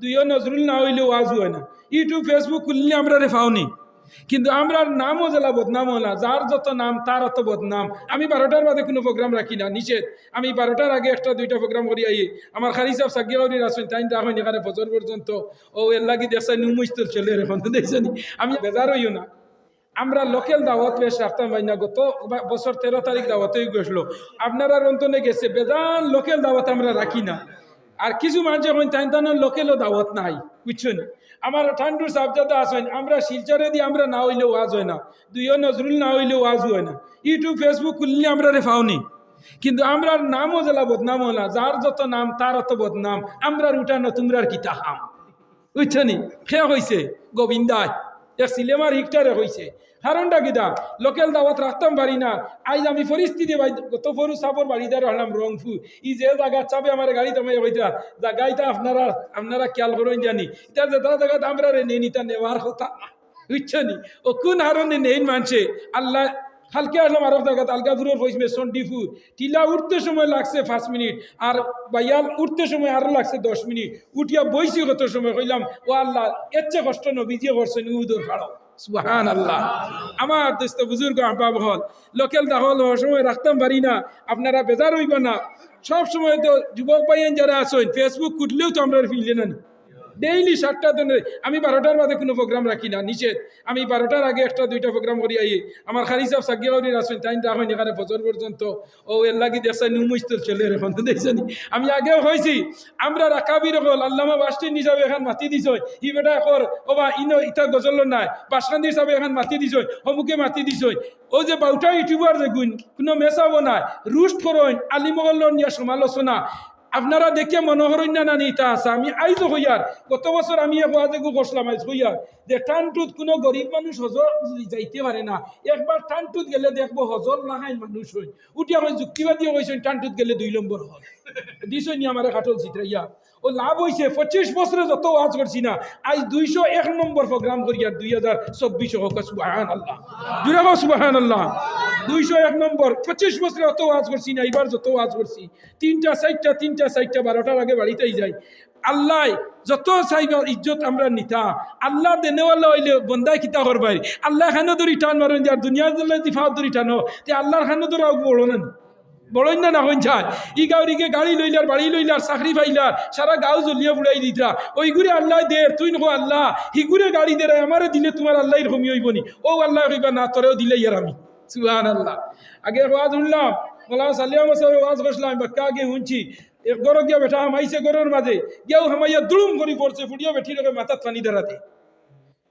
দুইও নজরুল না হইলে ওয়াজ হয় না। ইউটিউব ফেসবুক খুললে আমরা রে ফাওনি কিন্তু আমরা নামও জেলা বদনাম না। যার যত নাম, তার অত বদনাম। আমি বারোটার বাদে কোনো প্রোগ্রাম রাখি না, নিষেধ। আমি বারোটার আগে একটা, দুইটা প্রোগ্রাম করি আই আমার খারি সাহেব সাকিয়াউরি আসেন, তাই রাখেন এখানে ফজর পর্যন্ত। ও, এর লাগি দেখছেন নুমুস্তর চলে এখন দেখছেন আমি বেজার হইও না। আমরা লোকাল দাওয়াত বেশ রাখতাম ভাই না, গত বছর তেরো তারিখ দাওয়াতেই গেছিল। আপনারা রন্তনে গেছে বেদান লোকাল দাওয়াত আমরা রাখি না। আর কিছু মানুষ এখন তাই তানো লোকেলও দাওয়াত নাই বুঝছেন আমার ঠান্ডুর সাবজাদা আসেন, আমরা শিলচরে দিয়ে আমরা না হইলেও ওয়াজ হয় না। দুইও নজরুল না হইলেও ওয়াজ হয় না। ইউটিউব ফেসবুক খুললে আমরা রে পাওনি কিন্তু আমরা নামও জেলা বদনাম না, যার যত নাম, তার অত বদনাম। আমরা উঠানো তোমরার কিতা হাম বুঝছনি সে হয়েছে গোবিন্দায়। এক সিলেমার হিকটারে হয়েছে কারণটা কিতা লোকেল দাওয়াত রাখতাম বাড়ি না। আজ আমি পরিস্থিতি গত ফরু সাপর বাড়িতে রাখলাম রংফু ই যে জায়গা চাপে আমার গাড়ি তোমায় হইতা জায়গাটা আপনারা আপনারা খেয়াল করেন জানি। এটা যেটা জায়গাতে আমরা রে নেই নিতা নেওয়ার কথা। বুঝছনি? ও কোন হারণে নেই মানছে? আল্লাহ কালকে আসলাম আরব জায়গাতে আলগাপুরের পৌঁছবে সন্ডিপুর টিলা উঠতে সময় লাগছে পাঁচ মিনিট আর বাইয়াল উঠতে সময় আরও লাগছে দশ মিনিট উঠিয়া বইছি কত সময়, কইলাম, ও আল্লাহ এর চেয়ে কষ্ট নবীজিয়ে করছেন উদুর ফাড়ো সুহান আল্লাহ আমার দোস্ত বুজুর্গ আহবাব হল লোকাল দাহল সময় রাখতাম পারি না, আপনারা বেজার হইব না। সব সময় তো যুবক ভাইয়েন যারা আছেন ফেসবুক খুঁটলেও তো আমরা ফিরলে না। ডেইলি সাতটা দিনে আমি বারোটার বাদে কোনো প্রোগ্রাম রাখি না, নিষেধ। আমি বারোটার আগে একটা, দুইটা প্রোগ্রাম করি আই আমার খালি সাহেব সাকিয়াউরি আসেন তাই রাখেন এখানে বছর পর্যন্ত ও এর লাগি দেখছেন নুমুস্তর চলে এখন দেখছেন আমি আগেও হয়েছি আমরা রাকাবির হল, আল্লামা বাস্টিন হিসাবে এখন মাতি দিছ। ই বেটা কর ও বা, ইনো, ইটা গজল নাই। বাসকান্দি হিসাবে এখন মাতি দিছ, অমুকে মাতি দিছ। ও যে বাউটা ইউটিউবার দেখুন কোনো মেসাবো নাই। রুস্ট করেন আলিমগল নিয়ে সমালোচনা। আপনারা দেখে মনোহরণ না ইটা আছে। আমি আইজ হইয়ার। গত বছর আমি এক ওয়াজেগু বসলাম আইজ হইয়ার। যে টানটুত কোনো গরিব মানুষ হজর যাইতে পারে না। একবার টানটুত গেলে দেখব হজর নাহাই মানুষ হই। উঠি আমার যুক্তিবাদী হয়েছেন টানটুত গেলে দুই নম্বর হল দিছনি আমার চিত্রাইয়া ও লাভ হয়েছে পঁচিশ বছরে যত করছি না, আজ দুইশো এক নম্বর প্রোগ্রাম করি আর দুই হাজার চব্বিশ হোক সুবাহান আল্লাহ সুবাহান আল্লাহ দুইশো এক নম্বর পঁচিশ বছরে অত ওয়াজ করছি না এবার যত ওয়াজ করছি তিনটা তিনটা সাইডটা বারোটার আগে বাড়িতেই যাই আল্লাহ, যত চাইবা ইজ্জত আমরা নিতা। আল্লাহ দেনেওয়ালা হইলে বন্দায় কিতা করবাই আল্লাহ খানো ধরি টান মারেন যার দুনিয়ার দিফাও ধরি টানো তে আল্লাহর খানো বড় না বড়ই না না হইন ই গাউরিকে গাড়ি লইলার, বাড়ি লইলার, চাকরি পাইলার, সারা গাঁও জ্বলিয়ে বুড়াই দিতা ওই ঘুরে আল্লাহ দে তুই নকো আল্লাহ, হি হিগুরে গাড়ি দে আমারে দিলে তোমার আল্লাহ রমি হইবনি ও আল্লাহ কইবা, না, তোরেও দিলে ইয়ার আমি। সুহান আল্লাহ আগে ওয়াজ শুনলাম মোলা সালিয়া মশাবে ওয়াজ করছিলাম বাক্কা আগে শুনছি। এক গরো গিয়া বেটা হামাইছে গরোর মাঝে, গিয়াও হামাইয়া দুলুম করে পড়ছে ফুটিও বেঠি রেখে মাথাত পানি দাঁড়া দে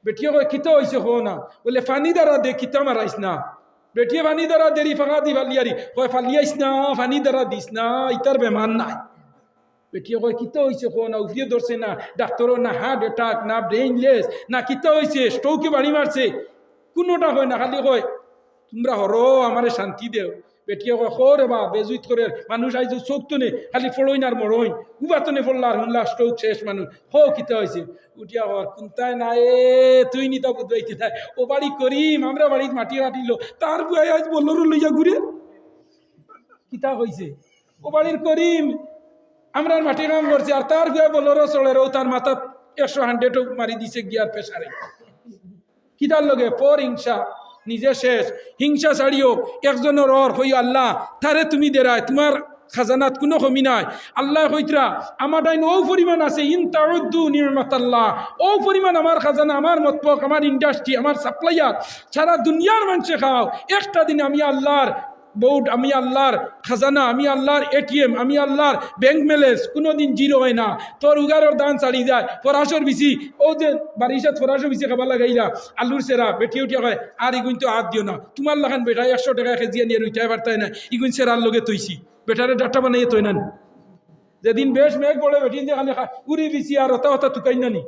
বেটিয়ে কয়, কিতা হয়েছে হো না? বলে, ফানি দ্বারা দে, কিতা মারাইস না। বেটিয়ে ফানি দ্বারা দেরি ফাঁকা দি ফালিয়ারি কয় ফালিয়াইস না ফানি দ্বারা দিস না ইতার বেমান নাই। বেটিয়ে কয়, কিতা হয়েছে কো না উফিয়ে ধরছে না ডাক্তারও না হার্ট অ্যাটাক না ব্রেইনলেস না কিতা হয়েছে স্ট্রোকে বাড়ি মারছে কোনোটা হয় না, খালি কয়, তোমরা হরো আমারে শান্তি দেও। কয় খরে বা বেজুইত করে মানুষ আইজ চোখ নে খালি ফড়ইন আর মরইন উবা তো নে ফড়লা আর হুনলা স্ট্রোক শেষ মানুষ। হো, কিতা হয়েছে উঠিয়া হর কুন্তায় না এ, তুই নিতা বুঝবাইতে থাই ও বাড়ি করিম, আমরা বাড়িত মাটি কাটিল তার বুয়াই আজ বলল লইয়া ঘুরে। কিতা হয়েছে ও বাড়ির করিম, আমরা মাটি কাম করছি। আর তার বুয়া বলল চলের ও তার মাথা একশো হান্ড্রেডও মারি দিছে গিয়ার পেশারে। কিতার লগে, পর হিংসা নিজে শেষ। হিংসা ছাড়িও একজনের অর হই আল্লাহ, তারে তুমি দেরায়, তোমার খাজানাত কোনো কমি নাই। আল্লাহ হইতরা আমার ডাইন ও পরিমাণ আছে, ইন তাউদ্দু নিয়মত আল্লাহ ও পরিমাণ আমার খাজানা, আমার মতপক, আমার ইন্ডাস্ট্রি আমার সাপ্লাইয়ার সারা দুনিয়ার মানুষে খাও। একটা দিন আমি আল্লাহর বোর্ড আমি আল্লাহর খাজানা, আমি আল্লাহর এটিএম আমি আল্লাহর ব্যাংক ব্যালেন্স কোনো দিন জিরো হয় না। তোর উগারর দান চালি যায়। ফরাসর বিচি, ও যে বারিশাত ফরাসর বিচি খাবার লাগাইলা, আলুর সেরা, বেটি উঠিয়া কয়, আর ইগুন তো হাত দিও না। তোমার লাগান বেটা একশো টাকা কেজিয়া নিয়ে উঠাই পারতাই না। ইগুন সেরার লগে তৈছি বেটারে ডাটা বানাইয়ে তৈ নানি। যেদিন বেশ মেঘ পড়ে, বেটিন যে খালি খা- উড়ি বিচি আর হতা হতা তুকাই নানি।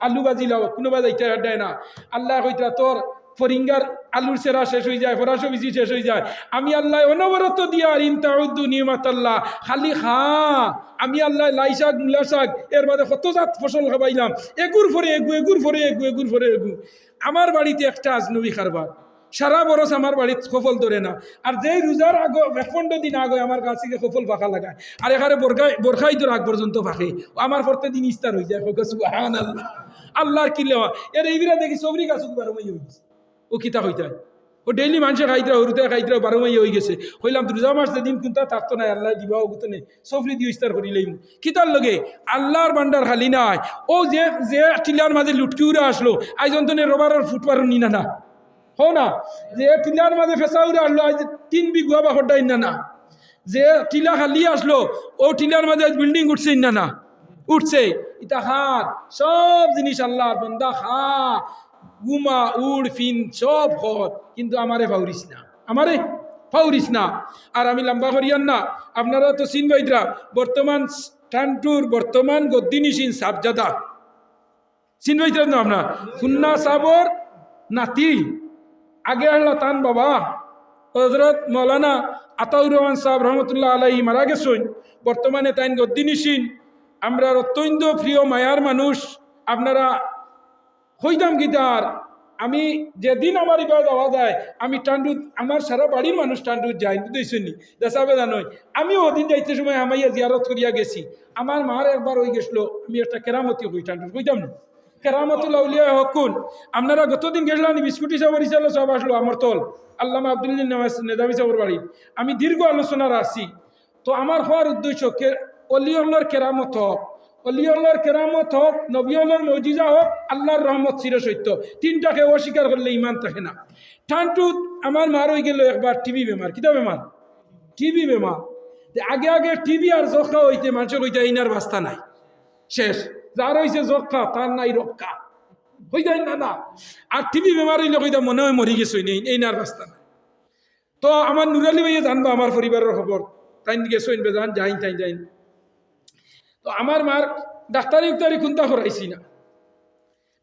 আলু বাজি লাও কোনোবা যাইতে দেয় না। আল্লাহ কইতা, তোর ফরিঙ্গার আলুর সেরা শেষ হয়ে যায়, ফরাসো বিচি শেষ হয়ে যায়। আমি আল্লাহ অনবরত দিয়া ইনতাউদ্দু নিয়মাত আল্লাহ খালি হা আমি আল্লাহ লাই শাক, মূলা শাক, এর বাদে কত জাত ফসল খাবাইলাম। এগুর ফরে এগু, এগুর ফরে এগু, এগুর ফরে এগু। আমার বাড়িতে একটা আজনবী কারবার। সারা বরস আমার বাড়িত সফল ধরে না। আর যেই রোজার আগ এক পনেরো দিন আগে আমার কাছে সফল ফাঁকা লাগায়। আর এখানে বোরখাই বোরখাই তোর আগ পর্যন্ত ফাঁকে। আমার পরতে দিন ইস্তার হয়ে যায়। আল্লাহ আল্লাহর কিলে এর এইবিরা দেখি সবরি গাছ বারো হয়ে গেছে ও কিতা হইতে? ও ডেইলি মানুষে খাইতরা হরুতে খাইতরা বারো মাই হয়ে গেছে। হইলাম রোজা মাস যেদিন কিন্তু থাকতো না আল্লাহ দিবা গুতো নেই সফরি দিয়ে ইস্তার করিলেই কিতার লগে? আল্লাহর বান্ডার খালি নাই। ও যে যে টিলার মাঝে লুটকি উড়ে আসলো আইজন তো রবারের ফুটপার নি। হো না? যে টিলার মাঝে ফেসা উড়ে আসলো আজ তিন বিঘা বা হড্ডাই না। যে টিলা খালি আসলো, ও টিলার মাঝে আজ বিল্ডিং উঠছে না না। উঠছে। ইটা হাত সব জিনিস আল্লাহর বন্দা খা গুমা উড় ফিন সব ঘর। কিন্তু আমারে ফাউরিস না। আমারে ফাউরিস না। আর আমি লম্বা করিয়ান না। আপনারা তো সিন বাইদরা বর্তমান টানটুর বর্তমান গদ্দিনিসিন সাবজাদা। সিন বাইদরা না আপনার? খুন্না সাবর নাতি। আগে আল্লাহ তান বাবা। হজরত মৌলানা আতাউর রহমান সাহেব রহমতুল্লাহ আলাই মারা গেছেন। বর্তমানে তাইন গদ্দিনিসিন আমরা অত্যন্ত প্রিয় মায়ার মানুষ। আপনারা হইতাম গীতার আমি যেদিন আমার এবার যাওয়া যায়, আমি টান্ডুত, আমার সারা বাড়ির মানুষ টান্ডুত যাই বুঝেছি দেশাবে জানোই আমি ওদিন যাইতে সময় আমাইয়া জিয়ারত করিয়া গেছি। আমার মার একবার হয়ে গেছিল, আমি একটা কেরামতি হই টান্ডুত, কইতাম না? কেরামতুল আউলিয়া হকুন। আপনারা গতদিন গেছিলাম বিস্কুটি সাবর হিসাবে সব আসলো আমার তল। আল্লামা আব্দুল্লিন নেজামি সাবর বাড়ি। আমি দীর্ঘ আলোচনার আসি তো আমার হওয়ার উদ্দেশ্য কে অলিয়ল্লার কেরামত অলিয়ল্লার কেরামত হোক নবিয়ল্লার মজিজা হোক, আল্লাহর রহমত চির সত্য। তিনটাকে অস্বীকার করলে ইমান থাকে না। ঠান্টুত আমার মার হয়ে গেল একবার টিভি বেমার। কিতা বেমার? টিভি বেমার। আগে আগে টিভি আর যক্ষা হইতে, মানুষের হইতে ইনার বাস্তা নাই। শেষ। যার হয়েছে যক্ষা তার নাই রক্ষা হই যায় না না। আর টিভি বেমার হইলে কইতা মনে হয় মরি গেছে নেই এই নার বাস্তা নাই। তো আমার নুরালি ভাইয়া জানব, আমার পরিবারের খবর। তাই গেছেন বেজান যাইন তাই যাইন। তো আমার মার ডাক্তারি উক্তারি খুন্তা করাইছি না।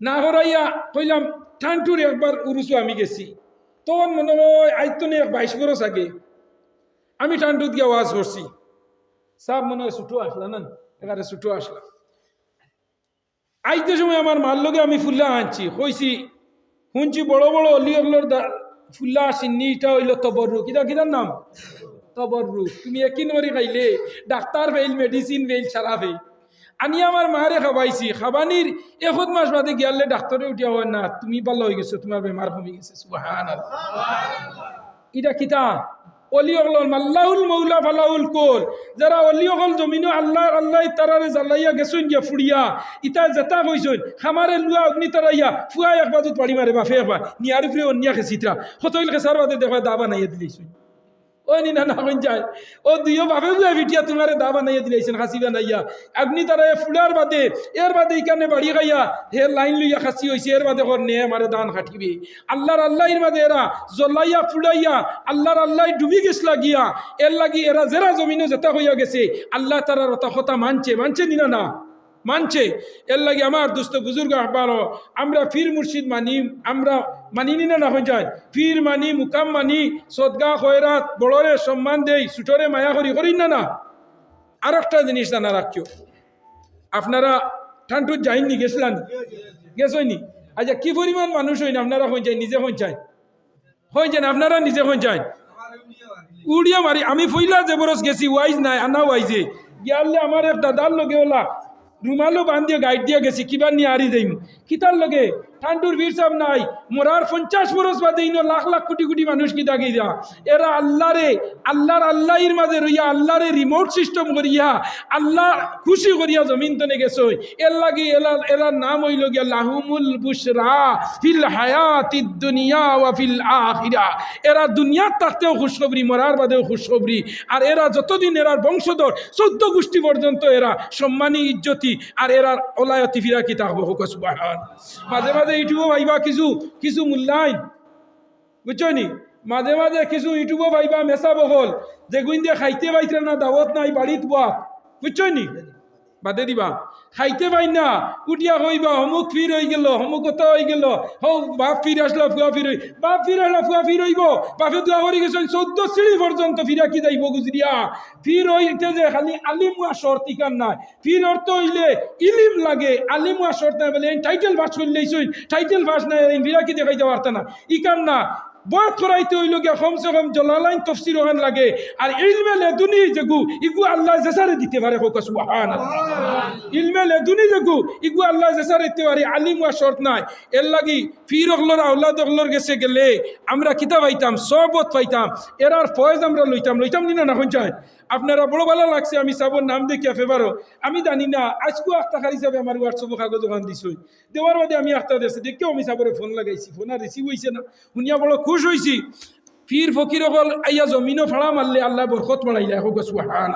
না করাইয়া কইলাম, ঠান্টুর একবার উরুসু আমি গেছি। তখন মনে হয় আজ তো এক বাইশ বরস আগে আমি ঠান্টুত গিয়ে ওয়াজ করছি সব মনে হয় ছুটো আসলা না এখানে ছুটো আসলা। আইতে সময় আমার মার লগে আমি ফুল্লা আনছি। কইছি, শুনছি বড় বড় অলি ফুল্লা আসিনি এটা হইল তবরু। কিতা কিতার নাম? তবরু তুমি একই নরি খাইলে ডাক্তার ফেইল মেডিসিন ফেইল সারা ফেইল আনি আমার মারে খাবাইছি খাবানির এখত মাস বাদে গিয়ালে ডাক্তারে উঠিয়া হয়, না, তুমি ভালো হয়ে গেছো তোমার বেমার কমে গেছে সুবহান এটা কিতা? অলি অগল মাল্লাহুল মৌলা ফালাহুল কোল। যারা অলি অগল জমিনো আল্লাহ আল্লাহ তারারে জ্বালাইয়া গেছুন গিয়া ফুড়িয়া ইতা জেতা কইছুন খামারে লুয়া অগ্নি তারাইয়া ফুয়া এক বাজুত পাড়ি মারে বাফে একবার নিয়ারি ফুয়ে অন্যা খেছিত্রা হতইল খেসার বাদে দেখা দাবা নাইয়া দিলেছুন নি যায় দা বানাইয়া আপনি বাদে বাদে খাইয়া লাইন লইয়া খাসি হইছে, এর বাদে কর নে মারে দান খাটিবে। আল্লাহর আল্লাহর বাদে এরা জলাইয়া ফুলাইয়া আল্লাহ ডুবি গেছলা গিয়া এর লাগি হইয়া গেছে। আল্লাহ তারা মানছে মানছে নি না না? মানছে। এর লাগে আমার দুস্থ বুজুর্গ আহবার আমরা ফির মুর্শিদ মানি, আমরা মানিনি না না হয়ে যায়। ফির মানি, মুকাম মানি, সদগা, খয়রাত, বড়রে সম্মান দেই ছুটরে মায়া করি করি না না। আর একটা জিনিস জানা রাখিও। আপনারা ঠান্টুর যাইননি গেছিলেন গেছইনি? আচ্ছা কি পরিমাণ মানুষ হইন? আপনারা হয়ে যায়, নিজে হয়ে যায়? হয়ে যান আপনারা নিজে হয়ে যায়? উড়িয়া মারি, আমি ফইলা যে বরস গেছি, ওয়াইজ নাই, আনা ওয়াইজে। গিয়ালে আমার এক দাদার লগে ওলা রুমালো বান্ধিয়ে গাইড দিয়ে গেছি কিবা নিয়ে আরি যাইম। কিতার লগে ঠান্ডুর বীর সাহেব নাই। মোরার পঞ্চাশ বরস বাদে ইনো লাখ লাখ কোটি কোটি মানুষ কি দাগি যা এরা আল্লাহরে, আল্লাহর আল্লাহর মাঝে রইয়া, আল্লাহরে রিমোট সিস্টেম করিয়া, আল্লাহ খুশি করিয়া জমিন তনে গেছে। এর লাগি এলা, এলার নাম হইল গিয়া লাহুমুল বুশরা ফিল হায়াতি দুনিয়া ওয়া ফিল আখিরা। এরা দুনিয়ার থাকতেও খুশখবরি, মরার বাদেও খুশখবরি। আর এরা যতদিন এরার বংশধর, চোদ্দ গোষ্ঠী পর্যন্ত এরা সম্মানী, ইজ্জতি, আর এরা ওলায়তি ফিরা কি থাকব হুক সুবহান মাঝে মাঝে ইউটিউবও ভাইবা কিছু কিছু মূল্যায়ন। বুঝছ নি? মাঝে মাঝে কিছু ইউটিউবও ভাইবা মেসা বহল। যেগুন দিয়ে খাইতে পাইতে না, দাওয়াত নাই, বাড়িত বুয়া বুঝছ নি? বাদে দিবা। খাইতে পাই না উঠিয়া হইবা অমুক ফির হয়ে গেল, অমুক কথা হয়ে গেল। হো বাপ ফির আসলো, ফুয়া ফির হই বাপ ফির আসলো, ফুয়া ফির হইব। বাপে দোয়া করে গেছেন চোদ্দ সিঁড়ি পর্যন্ত ফিরা কি যাইব গুজরিয়া ফির হইতে যে খালি আলিমুয়া শর্ত ইকার নাই। ফির অর্থ হইলে ইলিম লাগে আলিমুয়া শর্ত নাই বলে টাইটেল পাস করলেই টাইটেল পাস নাই ফিরা কি দেখাইতে পারত না ইকার না বয়স করাইতে হইল গিয়া কমসে কম জলালাইন তফসির ওখান লাগে। আর ইলমে লেদুনি যেগু, ইগু আল্লাহ জেসারে দিতে পারে, হোক সুবহান ইলমে লেদুনি যেগু, ইগু আল্লাহ জেসারে দিতে পারে, আলিম ওয়া শর্ত নাই। এর লাগি ফির অগলর আউলাদ অগলর গেছে গেলে আমরা কিতাব পাইতাম, সবত পাইতাম। এরার ফয়েজ আমরা লইতাম লইতাম নি না না চাই আপনারা বড় ভালো লাগছে, আমি সাবর নাম দেখিয়া ফেবারও আমি জানি না, আজকেও খালি হিসাবে আমার হোয়াটসঅ্যাপ কাগজ ওখান দিছই দেওয়ার বাদে আমি একটা দেশে দেখেও আমি সাবরে ফোন লাগাইছি, ফোন আর রিসিভ হয়েছে না। শুনিয়া বড় খুশ হয়েছি ফির ফকির অকল, আইয়া জমিনও ফাড়া মারলে আল্লাহ বরকত বাড়াইলে হোক সুহান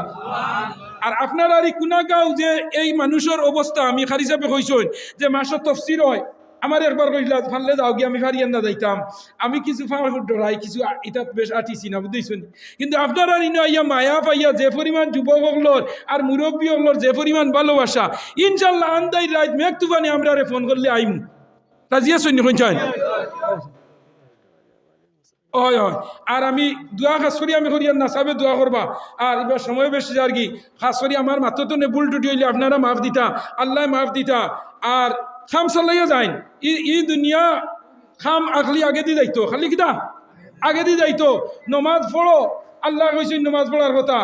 আর আপনার আর এই কুনাগাঁও যে এই মানুষের অবস্থা, আমি খালি হিসাবে কইসই যে মাসের তফসির হয় আমার একবার কইলা ফানলে যাও গিয়ে আমি ফারিয়ান না যাইতাম। আমি কিছু ফাঁড় ডরাই কিছু ইটাত বেশ আটিছি না বুঝতেছেন কিন্তু আপনারা ইনো আইয়া মায়া পাইয়া যে পরিমাণ যুবক হকলর আর মুরব্বী হকলর যে পরিমাণ ভালোবাসা, ইনশাল্লাহ আন্দাই রাত মেঘ তুফানি আমরা ফোন করলে আইমু। রাজিয়া সৈন্য কইছেন? হয় হয়। আর আমি দোয়া খাস আমি করি, আর নাচাবে দোয়া করবা। আর এবার সময় বেশি আর কি, খাস আমার মাত্র তো নেবুল টুটি হইলে আপনারা মাফ দিতা, আল্লাহ মাফ দিতা। আর খাম চালাইয়া যাইন। ই ই দুনিয়া খাম আগলি আগে দি যাইতো, খালি কিতা? আগে দি যাইতো। নমাজ পড়ো, আল্লাহ কইছেন নমাজ পড়ার কথা।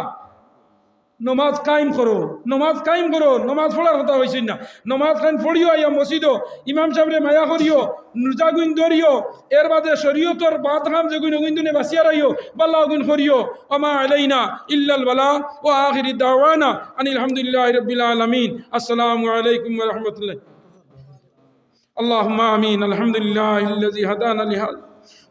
নমাজ কায়েম করো, নমাজ কায়েম করো, নমাজ পড়ার কথা হয়েছে না। নমাজ খান পড়িও, আইয়া মসজিদ ইমাম সাহেবরে মায়া করিও, নুজাগুন দরিও এর বাদে শরীয়তর বাদ খাম যেগুন অগুন্দুনে বাসিয়া রাইও বাল্লা অগুন করিও। আমা আলাইনা ইল্লাল বালা ও আখিরি দাওয়ানা আনিল হামদুলিল্লাহ রব্বিল আলামিন। আসসালামু আলাইকুম রাহমাতুল্লাহ। اللهم آمين. الحمد لله الذي هدانا لهذا.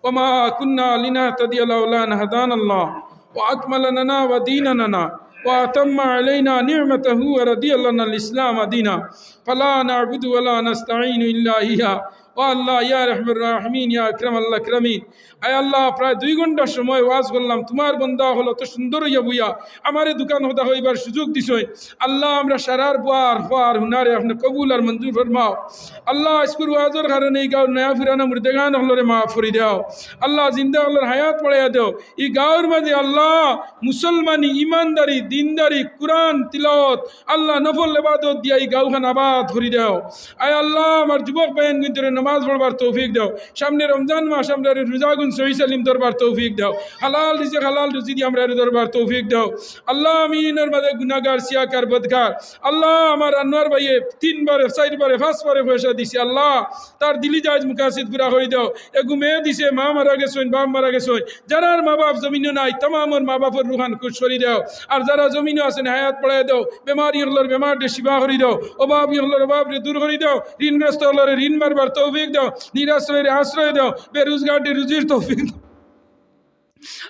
وما كنا لنهتدي لولا أن هدانا الله. وأكمل لنا وديننا. وأتم علينا نعمته ورضي لنا الإسلام دينا. فلا نعبد ولا نستعين إلا إياه. ও আল্লাহ, ইয়া রহমুর রাহমিন, ইয়া আকরাম, আল্লাহ ক্রামিন আয় আল্লাহ, প্রায় দুই ঘণ্টার সময় ওয়াজ করলাম। তোমার বন্ধা হলো তো সুন্দর হইয়া বুইয়া। আমারে দোকান হতা হইবার সুযোগ দিছই। আল্লাহ, আমরা সারার বুয়ার হওয়ার হুনারে আপনি কবুল আর মঞ্জুর ফরমাও। আল্লাহ স্কুল ওয়াজর কারণে এই গাঁও নয়া ফিরানা মুর্দেগান হলরে মা ফরি দেও। আল্লাহ, জিন্দা হলর হায়াত পড়াইয়া দেও। এই গাঁওর মাঝে আল্লাহ, মুসলমানি, ইমানদারি, দিনদারি, কোরআন তিলত আল্লাহ নফল এবাদত দিয়া এই গাঁওখান আবাদ করি দেও। আয় আল্লাহ, আমার যুবক বাহিন কিন্তু নামাজ পড়বার তৌফিক দাও। সামনে রমজান মাস, আমরা রোজাগুন সহি সালিম দরবার তৌফিক দাও। হালাল রিজে হালাল রুজি দিয়ে আমরা দরবার তৌফিক দাও। আল্লাহ আমিনের মাঝে গুনাগার সিয়াকার বদকার আল্লাহ আমার আনোয়ার ভাইয়ে তিনবারে, চারবারে, পাঁচবারে পয়সা দিছে। আল্লাহ তার দিলি জাহাজ মুকাসিদ পুরা করে দাও। এগু মেয়ে দিছে, মা মারা গেছেন বাপ মারা গেছেন যারার মা বাপ জমিনও নাই তামামর মা বাপের রুহান খুশ করে দাও। আর যারা জমিনও আছেন হায়াত পড়াই দাও। বেমারি হলোর বেমারটে শিবা করে দাও। অভাব হলোর অভাবরে দূর করে দাও। ঋণগ্রস্ত হলোর ঋণ মারবার তৌফিক দাও নিরাশ্রয়ের আশ্রয় দাও বেরোজগারটি রুজির তৌফিক দাও।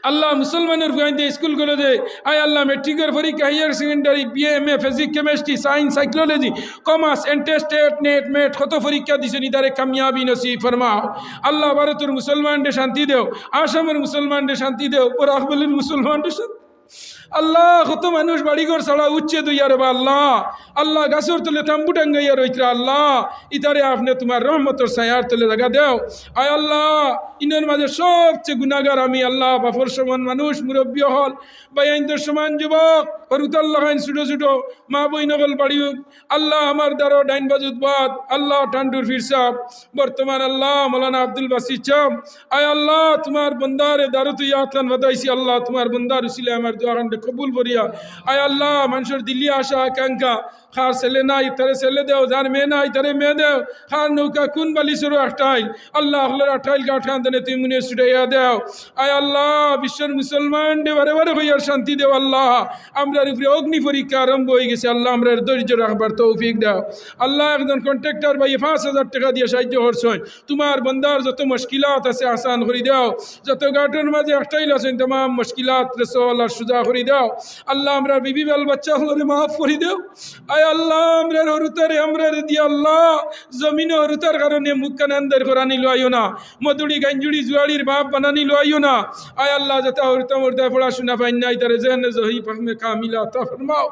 আল্লাহ মুসলমানের ফুয়াইতে স্কুল কলেজে আয় আল্লাহ মেট্রিকের পরীক্ষা higher secondary BA M A physics chemistry science psychology commerce এন্টেস্টেট NET মেট কত পরীক্ষা দিছে নি তারে কামিয়াবি নসিব ফরমাও। আল্লাহ ভারতের মুসলমানদের শান্তি দেও, আসামের মুসলমানদের শান্তি দেও বরাকবলির মুসলমানদের শান্তি আল্লাহ, কত মানুষ বাড়িঘর ছাড়া উচ্চে দুইয়ার বা আল্লাহ। আল্লাহ গাছের তলে তাম্বু টাঙ্গাইয়া রইত্রা আল্লাহ। ইতারে আপনি তোমার রহমতর সায়ার তলে জায়গা দেও। আয় আল্লাহ, ইনের মাঝে সবচেয়ে গুণাগার আমি আল্লাহ, বাফর সমান মানুষ, মুরব্বী হল বাইন্দর সমান যুবক হরুতাল্লাহ খাইন ছোটো ছোটো, মা বই নগল বাড়ি আল্লাহ আমার দ্বারো ডাইন বাজুদ বাদ, আল্লাহ টান্ডুর ফির সাহ বর্তমান আল্লাহ মৌলানা আব্দুল বাসির চাপ। আয় আল্লাহ, তোমার বন্দারে দারু তুই আতলান বাদাইছি আল্লাহ, তোমার বন্দার উসিলে আমার দোয়ারানটা কবুল করিয়া। আয় আল্লাহ মানুষের দিল্লি আসা আকাঙ্ক্ষা। খার ছেলে নাই তারে ছেলে দেও, যার মেয়ে নাই তারে মেয়ে দেও। খার নৌকা কোন বালি সরু আটাইল আল্লাহ আল্লাহর আটাইল গাঠান দেনে তুই মুনে ছুটাইয়া দেও। আয় আল্লাহ, বিশ্বের মুসলমান ডে বারে হইয়ার শান্তি দেও আল্লাহ। আমরা উপরে অগ্নি পরীক্ষা আরম্ভ হয়ে গেছে, আল্লাহ আমরা ধৈর্য রাখবার তৌফিক দাও। আল্লাহ একজন কন্ট্রাক্টর ভাই, পাঁচ হাজার টাকা দিয়ে সাহায্য করছেন। তোমার বন্দার যত মুশকিলাত আছে, আসান করে দাও। যত গাটের মাঝে একটাইল আছেন, তোমাম মুশকিলাত রেসো আল্লাহ সুজা করে দাও। আল্লাহ আমরা বিবি বাল বাচ্চা হলে মাফ করে দাও। আয় আল্লাহ আমরা হরুতারে আমরা দি আল্লাহ। জমিন হরুতার কারণে মুখখান আন্দার করানি লইও না। মধুড়ি গাঞ্জুড়ি জুয়াড়ির বাপ বানানি লইও না। আয় আল্লাহ, যাতে হরুতা মরদা পড়াশোনা পাই নাই, তারে জেন জহি ফাহমে কামিলা তা ফরমাও।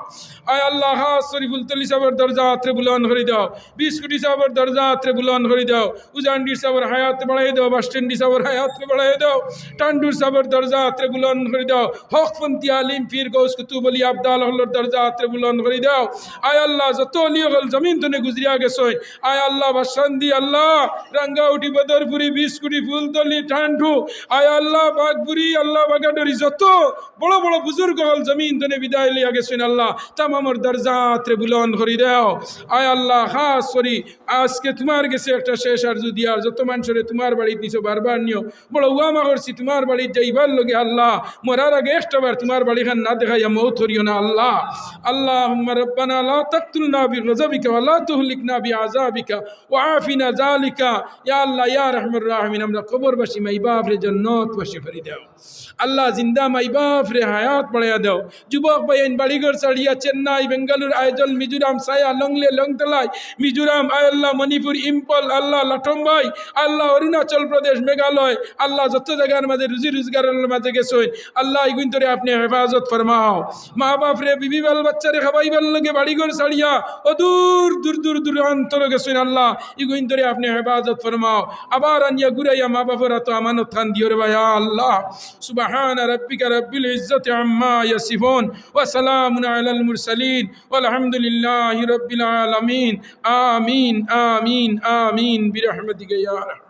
আয় আল্লাহ, হাস শরীফুল তলি সাহেবের দরজা আত্রে বুলন করে দাও। বিস্কুটি সাহেবের দরজা আত্রে বুলন করে দাও। উজানডির সাহেবের হায়াত বাড়াই দাও। বাসস্ট্যান্ডি সাহেবের হায়াত বাড়াই দাও। টান্ডুর সাহেবের দরজা আত্রে বুলন করে দাও। হকপন্থী আলিম পীর গৌস কুতুব আলী আবদাল হলোর দরজা আত্রে বুলন করে দাও। আয় আল্লাহ, যত অলিও হল জমিন তনে গুজরিয়া গেছই। আয় আল্লাহ বাসান্দি আল্লাহ রাঙ্গাউটি বদরপুরি, বিস্কুটি, ফুলতলি, ঠান্ডু। আয় আল্লাহ, বাগপুরি, আল্লাহ বাগাডরি, যত বড় বড় বুজুর্গ হল জমিন তনে বিদায় লিয়া গেছেন আল্লাহ, তামামর দরজাত্রে বুলন করি দেও। আয় আল্লাহ, খাস করি, আজকে তোমার গেছে একটা শেষ আর যদি আর যত মানুষের তোমার বাড়িতে নিছো, বারবার নিও। বড় উয়ামা করছি, তোমার বাড়ি যাইবার লগে আল্লাহ, মরার আগে একটাবার তোমার বাড়ি খান না দেখাইয়া মৌত হরিও না আল্লাহ। আল্লাহ রব্বানা তাকতুলনা বিগযবিকা ওয়া লা তুহলিকনা ওয়া আফিনা যালিকা। ইয়া আল্লাহ, ইয়া রাহমার রাহিমিন, আমরা জান্নাত দাও। আল্লাহ জিন্দা হায়াত দাও। যুবক বাড়িঘর চেন্নাই, বেঙ্গালুর আয়োজল মিজোরাম সায়া লংলে লংতলাই মিজোরাম আল্লাহ মণিপুর, ইম্পল, আল্লাহ লাটম্বাই আল্লাহ, অরুণাচল প্রদেশ, মেঘালয়, আল্লাহ, যত জায়গার মাঝে রুজি রোজগারের মাঝে গেছেন, আল্লাহ তোরে আপনি হেফাজত ফরমাও। মা বাপ রে, বিবি বাল বাচ্চারে খাবাইবার লগে বাড়িঘর ছাড়িয়া ও দূর দূর দূর দূর অন্তর গেছেন আল্লাহ। ইগুন তোরে আপনি হেফাজত ফরমাও। আবার আনিয়া ঘুরাইয়া মা বাপরা তো আমানত খান দিও রে ভাইয়া আল্লাহ। সুবহান রাব্বিকা রাব্বিল ইজ্জাতি আম্মা ইয়াসিফুন। ওয়া সালামুন আলাল মুরসালিন। ওয়ালহামদুলিল্লাহি রাব্বিল আলামিন। আমিন আমিন আমিন। ইয়া আরহাম